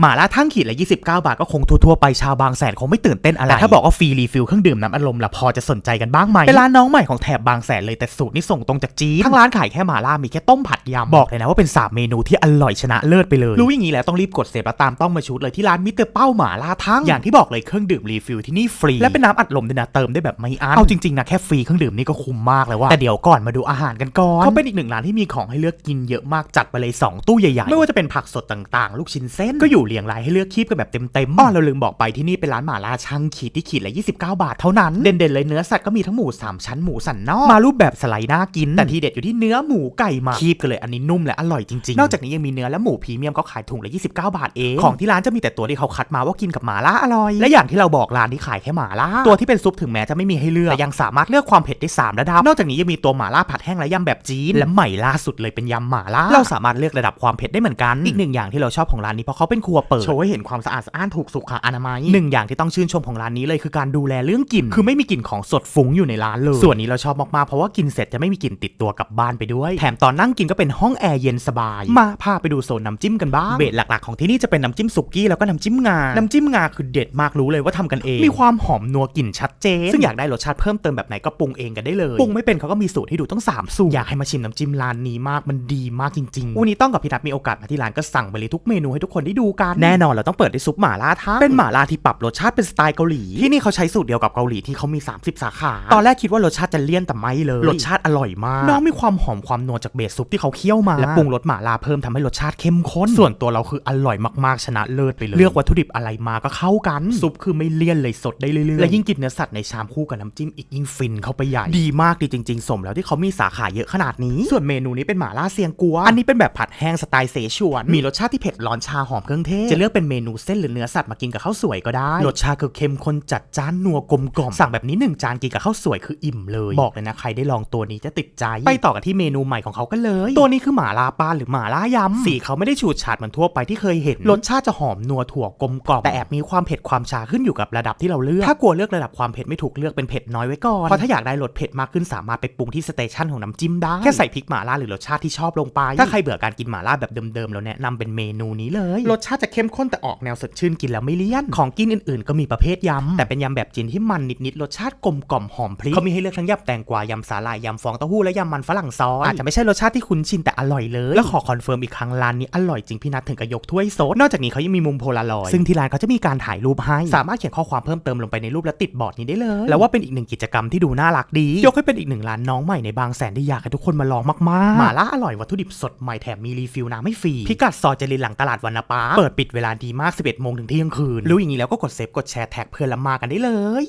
หมาล่าทั้งขีดละ 29 บาทก็คงทั่วๆไปชาวบางแสนคงไม่ตื่นเต้นอะไรแต่ถ้าบอกว่าฟรีรีฟิลเครื่องดื่มน้ำอัดลมละพอจะสนใจกันบ้างไหมเป็นร้านน้องใหม่ของแถบบางแสนเลยแต่สูตรนี่ส่งตรงจากจีนทั้งร้านขายแค่หมาล่ามีแค่ต้มผัดยำบอกเลยนะว่าเป็นสามเมนูที่อร่อยชนะเลิศไปเลยรู้อย่างนี้แล้วต้องรีบกดเซฟแล้วตามต้องมาชุดเลยที่ร้านมิสเตอร์เป้าหมาล่าทั้งอย่างที่บอกเลยเครื่องดื่มรีฟิลที่นี่ฟรีและเป็นน้ำอัดลมด้วยนะเติมได้แบบไม่อั้นเอาจริงๆนะแค่ฟรีเครื่องดื่มนี่ก็คุ้มมากเลยว่าแต่เดี๋ยวก่อนมาดูอาหารกันก่อนเขาเป็นอีกหนึ่งร้านที่มีของให้เลือกกินเยอะมากจัดไปเลยสองตู้ใหญ่ๆไม่ว่าจะเป็นผักสดต่างๆ ลูกชิ้นเส้นก็อยู่เรียงรายให้เลือกคีบกันแบบเต็มๆอ้อเราลืมบอกไปที่นี่เป็นร้านหม่าล่าช่างขีดที่ขีดละ29 บาทเท่านั้น เด่นๆเลยเนื้อสัตว์ก็มีทั้งหมู3ชั้นหมูสันนอกมารูปแบบสไลด์น่ากิน แต่ทีเด็ดอยู่ที่เนื้อหมูไก่มาคีบกันเลยอันนี้นุ่มและอร่อยจริงๆ นอกจากนี้ยังมีเนื้อและหมูพรีเมียมก็ขายถุงละ29 บาทเองของที่ร้านจะมีแต่ตัวที่เขาคัดมาว่ากินกับหม่าล่าอร่อย และอย่างที่เราบอกร้านที่ขายแค่หม่าล่าตัวที่เป็นซุปถึงแม้จะไม่มีให้เลือกแต่ยังสามารถเลือกความเผ็ดได้สามระดับนอกจากนี้ยังมีตัวหม่าล่าผัดแห้งและยำแบบจีนและใหม่ล่าสุดเลยเป็นยำหม่าล่าเราสามารถเลือกระดับความเผ็ดได้เหมือนกันอีกหนึ่งอย่างที่เราชอบของร้านนี้เพราะเขาเป็นครัวเปิด โชว์ให้เห็นความสะอาดสะอ้านถูกสุขอนามัยหนึ่งอย่างที่ต้องชื่นชมของร้านนี้เลยคือการดูแลเรื่องกลิ่น คือไม่มีกลิ่นของสดฟุ้งอยู่ในร้านเลย ส่วนนี้เราชอบมากๆ เพราะว่ากินเสร็จจะไม่มีกลิ่นติดตัวกลับบ้านไปด้วย แถมตอนนั่งกินก็เป็นห้องแอร์เย็นสบาย มาพาไปดูโซนน้ำจิ้มกันบ้าง เบสหลักๆของที่นี่จะเป็นน้ำจิ้มสุกี้แล้วก็น้ำจิ้มงา น้ำจิ้มงาคือเด็ดมากรู้เลยว่าทำกันเอง มีความหอมนัวกลิ่นชัดเจน ซึ่งอยากได้รสชาติเพิ่มเติมแบบไหนก็ปรุงเองกันได้เลย ปรุงไม่เป็นเขาก็มีสูตรให้ดูต้องสามสูตร อยากให้มาชิมน้ำจิ้มร้านนี้มาก มันดีมากจริงๆวันนี้ต้องกับพี่นัทมีโอกาสมาที่ร้านก็สั่งไปเลยทุกเมนูให้ทุกคนได้ดูกัน แน่นอนเราต้องเปิดด้วยซุปหม่าล่าท่าเป็นหม่าล่าที่ปรับรสชาติเป็นสไตล์เกาหลีที่นี่เขาใช้สูตรเดียวกับเกาหลีที่เขามี 30 สาขา ตอนแรกคิดว่ารสชาติจะเลี่ยนแต่ไม่เลย รสชาติอร่อยมาก น้องมีความหอมความนัวจากเบสซุปที่เขาเคี่ยวมา และปรุงรสหม่าล่าเพิ่มทำให้รสชาติเข้มข้น ส่วนตัวเราคืออร่อยมากๆ ชนะเลิศไปเลย เลือกวัตถุดิบอะไรมาก็เข้ากัน ซุปคือไม่เลี่ยนเลยสดได้เรื่อยๆ และยิ่งกินเนื้อสัตว์ในชามคู่กับน้ำจิ้มอีกยิ่งฟินเข้าไปใหญ่ ดีมากดีจริง ๆ สมแล้วที่เขามีสาขาเยอะขนาดนี้ ส่วนเมนูนี้เป็นหม่าล่าเซียงกัว อันนี้เป็นแบบผัดแห้งสไตล์เสฉวน มีรสชาติที่เผ็ดร้อนชาหอมเครื่องเทศ จะเลือกเป็นเมนูเส้นหรือเนื้อสัตว์มากินกับข้าวสวยก็ได้ รสชาติคือเข้มข้นจัดจ้านนัวกลมกล่อม สั่งแบบนี้หนึ่งจานกินกับข้าวสวยคืออิ่มเลย บอกเลยนะใครได้ลองตัวนี้จะติดใจ ไปต่อกันที่เมนูใหม่ของเขากันเลย ตัวนี้คือหม่าล่าปลาหรือหม่าล่ายำสีเขาไม่ได้ฉูดฉาดเหมือนทั่วไปที่เคยเห็น รสชาติจะหอมนัวถั่วกลมกล่อมแต่แอบมีความเผ็ดความชาขึ้นอยู่กับระดับที่เราเลือก ถ้ากลัวเลือกระดับความเผ็ดไม่ถูกเลือกเป็นเผ็ดน้อยไว้ก่อนเพราะถ้าอยากได้รสเผ็ดมากขึ้นสามารถไปปรุงที่สเตชันของน้ำจิ้มได้แค่ใส่พริกหม่าล่าหรือรสชาติที่ชอบลงไป ถ้าใครเบื่อการกินหม่าล่าแบบเดิมๆเราแนะนำเป็นเมนูนี้เลย รสชาติจะเข้มข้นแต่ออกแนวสดชื่นกินแล้วไม่เลี่ยน ของกินอื่นๆ ก็มีประเภทยำ แต่เป็นยำแบบจีนที่มันนิดๆ รสชาติกลมกล่อมหอมพริกเขามีให้เลือกทั้งยำแตงกวายำสาหร่ายยำฟองเต้าหู้และยำมันฝรั่งซอยอาจจะไม่ใช่รสชาติที่คุ้นชินแต่อร่อยเลย แล้วขอคอนเฟิร์มอีกครั้งร้านนี้อร่อยจริงพี่นัทถึงกับยกถ้วยโซดนอกจากนี้เขายังมีมุมโพลารอยด์ซึ่งที่ร้านเขาจะมีการถ่ายรูปให้ สามารถเขียนข้อความเพิ่มเติมลงไปในรูปและติดบอร์ดนี้ได้เลย แล้วว่าเป็นอีกหนึ่งกิจกรรมที่ดูน่ารักดี ยกให้เป็นอีกหนึ่งร้านน้องใหม่ในบางแสนที่อยากให้ทุกคนมาลองมากๆหม่าล่าอร่อยวัตถุดิบสดใหม่แถมมีรีฟิลน้ำให้ฟรีพิกัดซอยเจริญหลังตลาดวันนาปาเปิดปิดเวลาดีมาก 11โมงถึงเที่ยงคืน รู้อย่างนี้แล้วก็กดเซฟกดแชร์แท็กเพื่อนละมากันได้เลย